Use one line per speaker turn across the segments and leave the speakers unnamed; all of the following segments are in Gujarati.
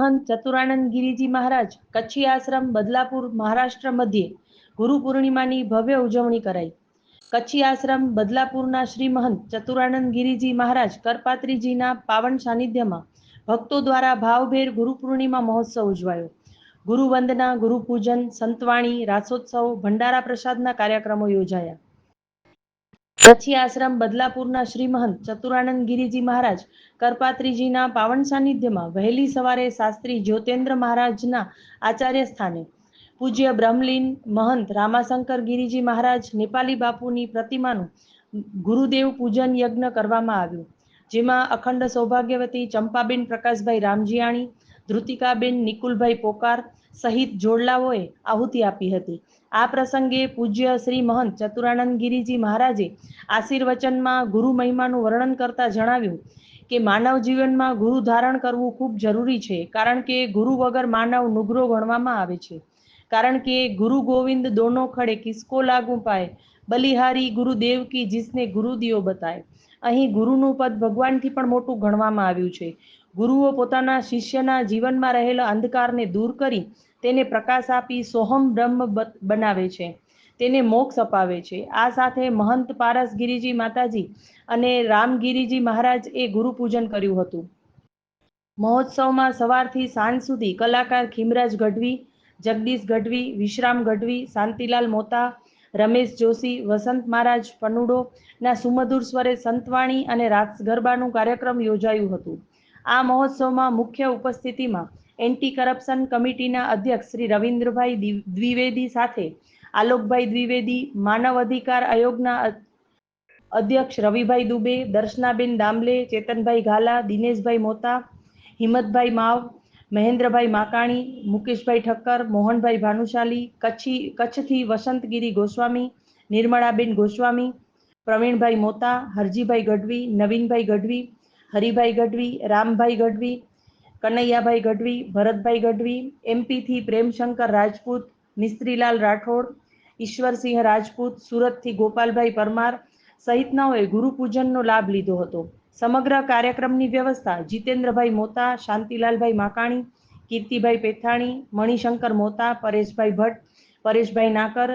મહંત ચતુરાનંદ ગિરિજી મહારાજ કચ્છી આશ્રમ બદલાપુર મહારાષ્ટ્ર મધ્યે ગુરુ પૂર્ણિમાની ભવ્ય ઉજવણી કરાઈ. કચ્છી આશ્રમ બદલાપુરના શ્રી મહંત ચતુરાનંદ ગિરિજી મહારાજ કરપાત્રીજીના પાવન સાનિધ્યમાં ભક્તો દ્વારા ભાવભેર ગુરુ પૂર્ણિમા મહોત્સવ ઉજવાયો. ગુરુ વંદના ગુરુ પૂજન સંતવાણી, રાસોત્સવ, ભંડારા પ્રસાદના કાર્યક્રમો યોજાયા. કચ્છી આશ્રમ બદલાપુરના શ્રી મહંત ચતુરાનંદ ગિરિજી મહારાજ કરપાત્રીજીના પાવન સાનિધ્યમાં વહેલી સવારે શાસ્ત્રી જ્યોતેન્દ્ર મહારાજના આચાર્ય સ્થાને પૂજ્ય બ્રહ્મલીન મહંત રામાશંકર ગિરિજી મહારાજ નેપાલી બાપુની પ્રતિમાનું ગુરુદેવ પૂજન યજ્ઞ કરવામાં આવ્યું, જેમાં અખંડ સૌભાગ્યવતી ચંપાબેન પ્રકાશભાઈ રામજીયાણી, ધૃતિકાબેન નિકુલભાઈ પોકાર સહિત જોડલાઓએ આહુતિ આપી હતી. આ પ્રસંગે પૂજ્ય શ્રી મહંત ચતુરાનંદ ગિરિજી મહારાજે આશીર્વચનમાં ગુરુ મહિમાનું વર્ણન કરતા જણાવ્યું કે માનવ જીવનમાં ગુરુ ધારણ કરવું ખૂબ જરૂરી છે, કારણ કે ગુરુ વગર માનવ નુગરો ગણવામાં આવે છે. કારણ કે ગુરુ ગોવિંદ દોનો ખડે કિસકો લાગુ પાય, બલિહારી ગુરુદેવ દેવકી જીસને ગુરુ દિયો બતાય. અહીં ગુરુનું પદ ભગવાનથી પણ મોટું ગણવામાં આવ્યું છે. ગુરુઓ પોતાના શિષ્યના જીવનમાં રહેલા અંધકારને દૂર કરી તેને પ્રકાશ આપી સોહમ બ્રહ્મ બનાવે છે. તેને મોક્ષ અપાવે છે. આ સાથે મહંત પારસ ગિરિજી માતાજી અને રામગીરીજી મહારાજ એ ગુરુ પૂજન કર્યું હતું. મહોત્સવમાં સવારથી સાંજ સુધી કલાકાર ખીમરાજ ગઢવી, જગદીશ ગઢવી, વિશ્રામ ગઢવી, શાંતિલાલ મોતા, રમેશ જોશી, વસંત મહારાજ પનુડો ના સુમધુર સ્વરે સંતવાણી અને રાસ ગરબાનું કાર્યક્રમ યોજાયું હતું. આ મહોત્સવમાં મુખ્ય ઉપસ્થિતિમાં એન્ટી કરપ્શન કમિટીના અધ્યક્ષ શ્રી રવિન્દ્રભાઈ દ્વિવેદી સાથે આલોકભાઈ દ્વિવેદી, માનવ અધિકાર આયોગના અધ્યક્ષ રવિભાઈ દુબે, દર્શનાબેન દામલે ચેતનભાઈ ઘાલા, દિનેશભાઈ મોતા, હિંમતભાઈ માવ, મહેન્દ્રભાઈ માકાણી, મુકેશભાઈ ઠક્કર, મોહનભાઈ ભાનુશાલી, કચ્છી, કચ્છથી વસંતગીરી ગોસ્વામી, નિર્મળાબેન ગોસ્વામી, પ્રવીણભાઈ મોતા, હરજીભાઈ ગઢવી, નવીનભાઈ ગઢવી હરિભાઈ ગઢવી, રામભાઈ ગઢવી, કનૈયાભાઈ ગઢવી, ભરતભાઈ ગઢવી, એમપીથી પ્રેમશંકર રાજપૂત, મિસ્ત્રીલાલ રાઠોડ, ઈશ્વરસિંહ રાજપૂત, સુરતથી ગોપાલભાઈ પરમાર સહિતનાઓએ ગુરુપૂજનનો લાભ લીધો હતો. સમગ્ર કાર્યક્રમની વ્યવસ્થા જીતેન્દ્રભાઈ મોતા, શાંતિલાલભાઈ માકાણી, કીર્તિભાઈ પેથાણી, મણિશંકર મોતા, પરેશભાઈ ભટ્ટ, પરેશભાઈ નાકર,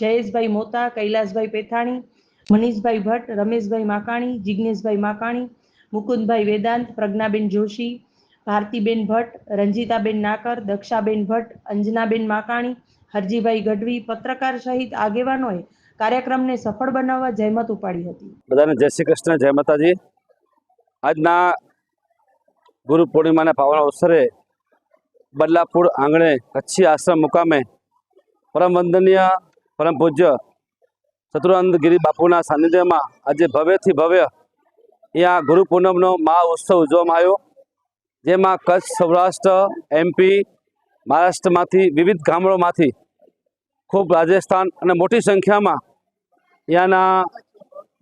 જયેશભાઈ મોતા, કૈલાસભાઈ પેથાણી, મનીષભાઈ ભટ્ટ, રમેશભાઈ માકાણી જિજ્ઞેશભાઈ માકાણી મુકુંદભાઈ વેદાંત, પ્રજ્ઞાબેન જોશી, ભારતીબેન ભટ્ટ, રંજીતાબેન નાકર, દક્ષાબેન ભટ્ટ, અંજનાબેન માકાણી, હરજીભાઈ ગઢવી પત્રકાર સહિત આગેવાનોએ કાર્યક્રમને સફળ બનાવવા જહેમત ઉપાડી હતી.
બધાને જય શ્રી કૃષ્ણ, જય માતાજી. આજના ગુરુ પૂર્ણિમાના પાવન અવસરે બદલાપુર આંગણે કચ્છી આશ્રમ મુકામે પરમ વંદનીય, પરમ પૂજ્ય ચતુરાનંદ ગિરી બાપુના સાનિધ્યમાં આજે ભવ્યથી ભવ્ય અહીંયા ગુરુ પૂનમનો મહા ઉત્સવ ઉજવવામાં આવ્યો. જેમાં કચ્છ સૌરાષ્ટ્ર એમપી મહારાષ્ટ્રમાંથી વિવિધ ગામડોમાંથી ખૂબ રાજસ્થાન અને મોટી સંખ્યામાં અહીંયાના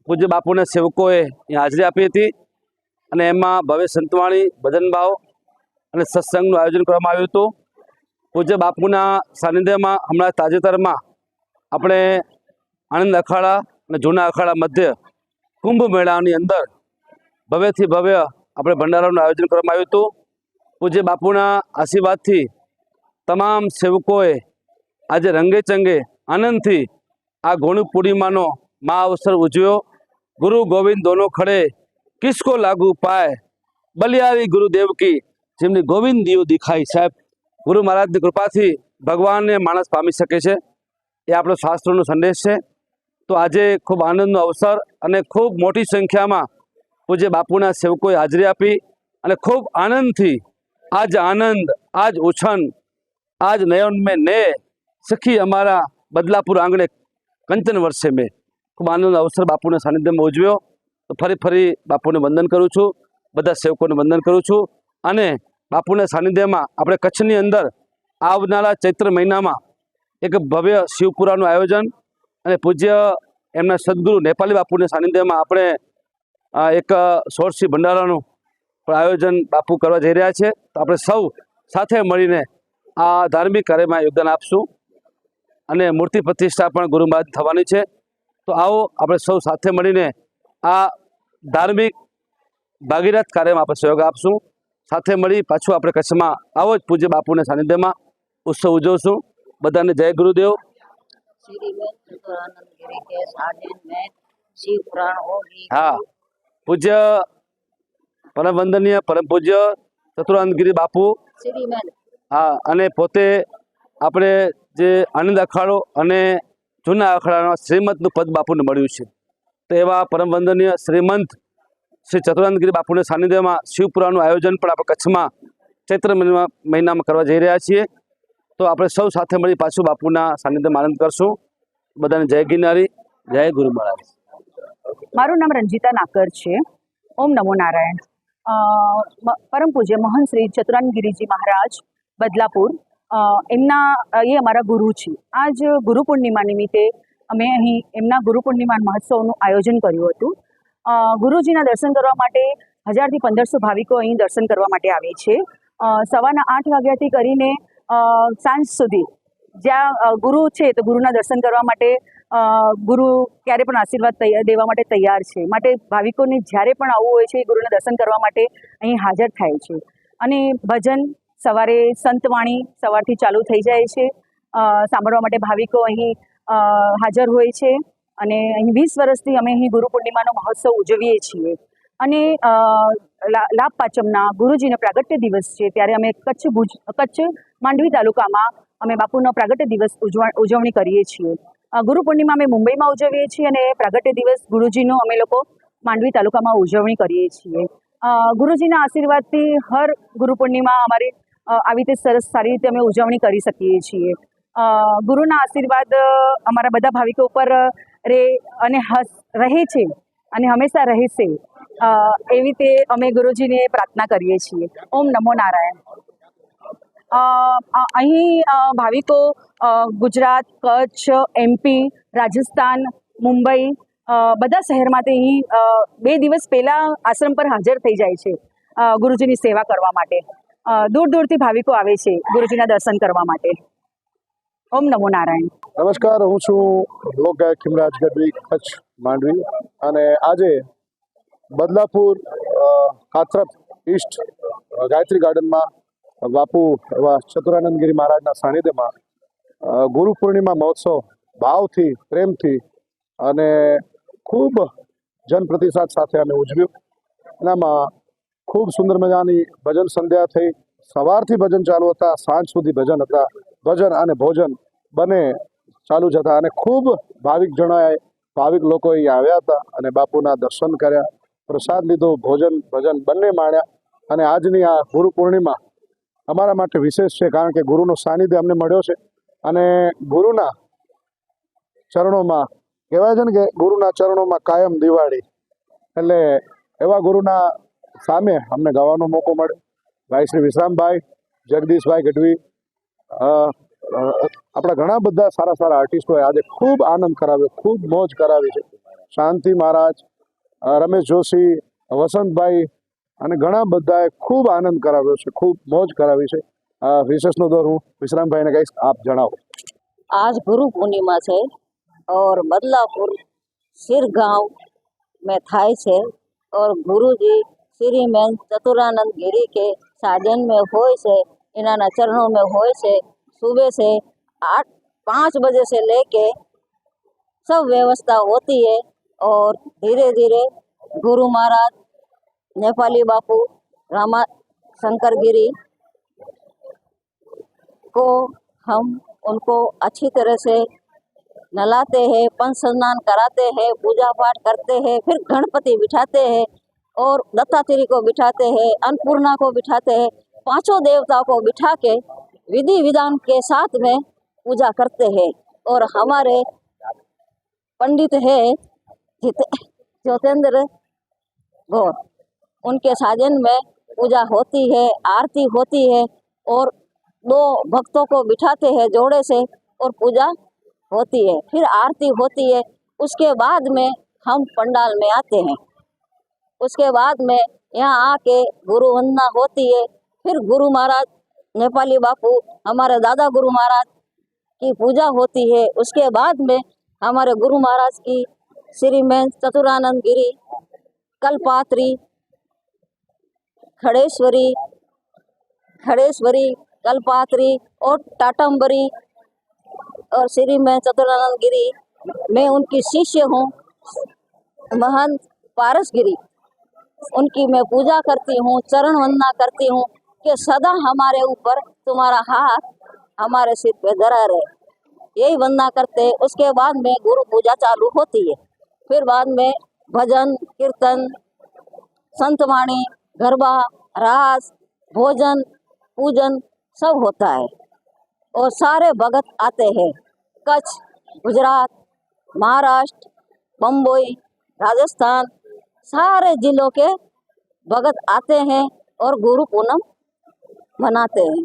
પૂજ્ય બાપુના સેવકોએ અહીંયા હાજરી આપી હતી. અને એમાં ભવ્ય સંતવાણી ભજનભાવ અને સત્સંગનું આયોજન કરવામાં આવ્યું હતું. પૂજ્ય બાપુના સાનિધ્યમાં હમણાં તાજેતરમાં આપણે આણંદ અખાડા અને જૂના અખાડા મધ્ય કુંભ મેળાની અંદર ભવ્યથી ભવ્ય આપણે ભંડારાનું આયોજન કરવામાં આવ્યું હતું. પૂજ્ય બાપુના આશીર્વાદથી તમામ સેવકોએ આજે રંગે ચંગે આનંદથી આ ગુરુ પૂર્ણિમાનો મા અવસર ઉજવ્યો. ગુરુ ગોવિંદ દોનો ખડે કિસકો લાગુ પાય. બલિયારી ગુરુદેવ કી, જેમની ગોવિંદ દીવ દેખાય સાહેબ. ગુરુ મહારાજની કૃપાથી ભગવાનને માણસ પામી શકે છે. એ આપણો શાસ્ત્રોનો સંદેશ છે. તો આજે ખૂબ આનંદનો અવસર અને ખૂબ મોટી સંખ્યામાં પૂજ્ય બાપુના સેવકોએ હાજરી આપી અને ખૂબ આનંદથી, આજ આનંદ, આજ ઉછન, આજ નયન મેં ને સખી અમારા બદલાપુર આંગણે કંચન વર્ષે મેં ખૂબ આનંદ અવસર બાપુના સાનિધ્યમાં ઉજવ્યો. તો ફરી ફરી બાપુને વંદન કરું છું, બધા સેવકોને વંદન કરું છું અને બાપુના સાનિધ્યમાં આપણે કચ્છની અંદર આવનારા ચૈત્ર મહિનામાં એક ભવ્ય શિવપુરાનું આયોજન અને પૂજ્ય એમના સદગુરુ નેપાલી બાપુના સાનિધ્યમાં આપણે એક સોરસી ભંડારાનું પણ આયોજન બાપુ કરવા જઈ રહ્યા છે. તો આપણે સૌ સાથે મળીને આ ધાર્મિક કાર્યમાં યોગદાન આપશું અને મૂર્તિ પ્રતિષ્ઠા પણ ગુરુ મહારાજ થવાની છે. તો આવો આપણે સૌ સાથે મળીને આ ધાર્મિક ભાગીરથ કાર્યમાં આપણે સહયોગ આપશું. સાથે મળી પાછું આપણે કચ્છમાં આવો જ પૂજ્ય બાપુના સાનિધ્યમાં ઉત્સવ ઉજવશું. બધાને જય ગુરુદેવ. હા. પૂજ્ય પરમ વંદનીય પરમ પૂજ્ય શત્રુનંદગીરી બાપુ. હા, અને પોતે આપણે જે આનંદ અખાડો અને જૂના અખાડાના શ્રીમંતનું પદ બાપુને મળ્યું છે. તો એવા પરમ વંદનીય શ્રીમંત શ્રી ચતુરાનંદગીરી બાપુના સાનિધ્યમાં શિવપુરાનું આયોજન પણ આપણે કચ્છમાં ચૈત્ર મહિનામાં કરવા જઈ રહ્યા છીએ. તો આપણે સૌ સાથે મળી પાછું બાપુના સાનિધ્યમાં આનંદ કરશું. બધાને જય ગિરનારી, જય ગુરુ મહારાજ.
મારું નામ રંજીતા નાકર છે. ઓમ નમો નારાયણ. પરમ પૂજ્ય મહંત શ્રી ચતુરાનગીરીજી મહારાજ, બદલાપુર. એમના, એ અમારા ગુરુ છે. આજ ગુરુ પૂર્ણિમા નિમિત્તે અમે અહીં એમના ગુરુ પૂર્ણિમા મહોત્સવનું આયોજન કર્યું હતું. ગુરુજીના દર્શન કરવા માટે હજારથી પંદરસો ભાવિકો અહીં દર્શન કરવા માટે આવે છે. સવારના આઠ વાગ્યાથી કરીને સાંજ સુધી જ્યાં ગુરુ છે, તો ગુરુના દર્શન કરવા માટે ગુરુ ક્યારે પણ આશીર્વાદ દેવા માટે તૈયાર છે. માટે ભાવિકોને જ્યારે પણ આવવું હોય છે, એ ગુરુના દર્શન કરવા માટે અહીં હાજર થાય છે. અને ભજન સવારે સંતવાણી સવારથી ચાલુ થઈ જાય છે. સાંભળવા માટે ભાવિકો અહીં હાજર હોય છે. અને અહીં વીસ વર્ષથી અમે અહીં ગુરુ પૂર્ણિમાનો મહોત્સવ ઉજવીએ છીએ. અને લાભ પાંચમના ગુરુજીનો પ્રાગટ્ય દિવસ છે. ત્યારે અમે કચ્છ ભુજ, કચ્છ માંડવી તાલુકામાં અમે બાપુનો પ્રાગટ્ય દિવસ ઉજવા, ઉજવણી કરીએ છીએ. ગુરુ પૂર્ણિમા અમે મુંબઈમાં ઉજવીએ છીએ અને પ્રાગટ્ય દિવસ ગુરુજીનો અમે લોકો માંડવી તાલુકામાં ઉજવણી કરીએ છીએ. ગુરુજીના આશીર્વાદથી હર ગુરુ પૂર્ણિમા અમારી આવી રીતે સરસ સારી રીતે અમે ઉજવણી કરી શકીએ છીએ. ગુરુના આશીર્વાદ અમારા બધા ભાવિકો ઉપર રે અને હસ, રહે છે અને હંમેશા રહેશે. એવી રીતે અમે ગુરુજીને પ્રાર્થના કરીએ છીએ. ઓમ નમો નારાયણ. અહીં ભાવિકો ગુજરાત, કચ્છ એમપી રાજસ્થાન, મુંબઈ બધા શહેરમાંથી અહીં બે દિવસ પહેલાં આશ્રમ પર હાજર થઈ જાય છે ગુરુજીની સેવા કરવા માટે. દૂર દૂરથી ભાવિકો આવે છે ગુરુજીના દર્શન કરવા માટે. ઓમ નમો નારાયણ.
નમસ્કાર, હું છું લોકગાયક હિમરાજ ગઢવી, કચ્છ, માંડવી. અને આજે બદલાપુર કાતરપ ઈસ્ટ ગાયત્રી ગાર્ડનમાં બાપુ, એવા ચતુરાનંદગીરી મહારાજના સાનિધ્યમાં ગુરુ પૂર્ણિમા મહોત્સવ ભાવથી, પ્રેમથી અને ખૂબ જનપ્રતિસાદ સાથે અમે ઉજવ્યું. એનામાં ખૂબ સુંદર મજાની ભજન સંધ્યા થઈ. સવારથી ભજન ચાલુ હતા, સાંજ સુધી ભજન હતા. ભજન અને ભોજન બંને ચાલુ જ હતા અને ખૂબ ભાવિક જણાએ ભાવિક લોકો અહીં આવ્યા હતા અને બાપુના દર્શન કર્યા, પ્રસાદ લીધો, ભોજન, ભજન બંને માણ્યા અને આજની આ ગુરુ પૂર્ણિમા અમારા માટે વિશેષ છે, કારણ કે ગુરુનો સાનિધ્ય અમને મળ્યો છે. અને ગુરુના ચરણોમાં, કહેવાય છે ને કે ગુરુના ચરણોમાં કાયમ દિવાળી. એટલે એવા ગુરુના સામે અમને ગાવાનો મોકો મળ્યો. ભાઈ શ્રી વિશ્રામભાઈ, જગદીશભાઈ ગઢવી આપણા ઘણા બધા સારા સારા આર્ટિસ્ટોએ આજે ખૂબ આનંદ કરાવ્યો, ખૂબ મોજ કરાવી છે. શાંતિ મહારાજ રમેશ જોશી, વસંતભાઈ અને ઘણા બધાએ ખૂબ આનંદ કરાવ્યો છે ખૂબ મોજ કરાવી છે અ, વિશેષનો દોર હું વિશ્રામભાઈને કહીશ આપ જણાવો
आज गुरु पूर्णिमा છે और बदलापुर सिर गांव में थाय છે और गुरु जी श्री में चतुरानंद गिरी के साजन में होय છે इन्हाना चरणों में होय છે सुबह से आठ पाँच बजे से लेके सब व्यवस्था होती है और धीरे धीरे गुरु महाराज नेपाली बापू रामा शंकर गिरी को हम उनको अच्छी तरह से नलाते हैं पंच स्नान कराते हैं पूजा पाठ करते हैं, फिर गणपति बिठाते हैं और दत्तात्रेय को बिठाते हैं, अन्नपूर्णा को बिठाते हैं, पाँचों देवताओं को बिठा के विधि विधान के साथ में पूजा करते हैं। और हमारे पंडित है ज्योतेंद्र गौर। उनके साजन में पूजा होती है, आरती होती है और दो भक्तों को बिठाते हैं जोड़े से और पूजा होती है। फिर आरती होती है, उसके बाद में हम पंडाल में आते हैं। उसके बाद में यहाँ आके गुरु वंदना होती है। फिर गुरु महाराज, नेपाली बापू, हमारे दादा गुरु महाराज की पूजा होती है। उसके बाद में हमारे गुरु महाराज की श्री में चतुरानंद गिरी, कलपात्री खड़ेश्वरी खड़ेश्वरी, कलपात्री और टाटम्बरी और श्री मैं चतुरानंद गिरी, मैं उनकी शिष्य हूँ, महंत पारस गिरी उनकी मैं पूजा करती हूँ, चरण वंदना करती हूँ कि सदा हमारे ऊपर तुम्हारा हाथ हमारे सिर पे धरा रहे यही वंदना करते। उसके बाद में गुरु पूजा चालू होती है फिर बाद में भजन, कीर्तन संतवाणी गरबा, रास, भोजन, पूजन सब होता है। और सारे भगत आते हैं। कच्छ, गुजरात, महाराष्ट्र, बम्बई, राजस्थान, सारे जिलों के भगत आते हैं और गुरु पूनम मनाते हैं।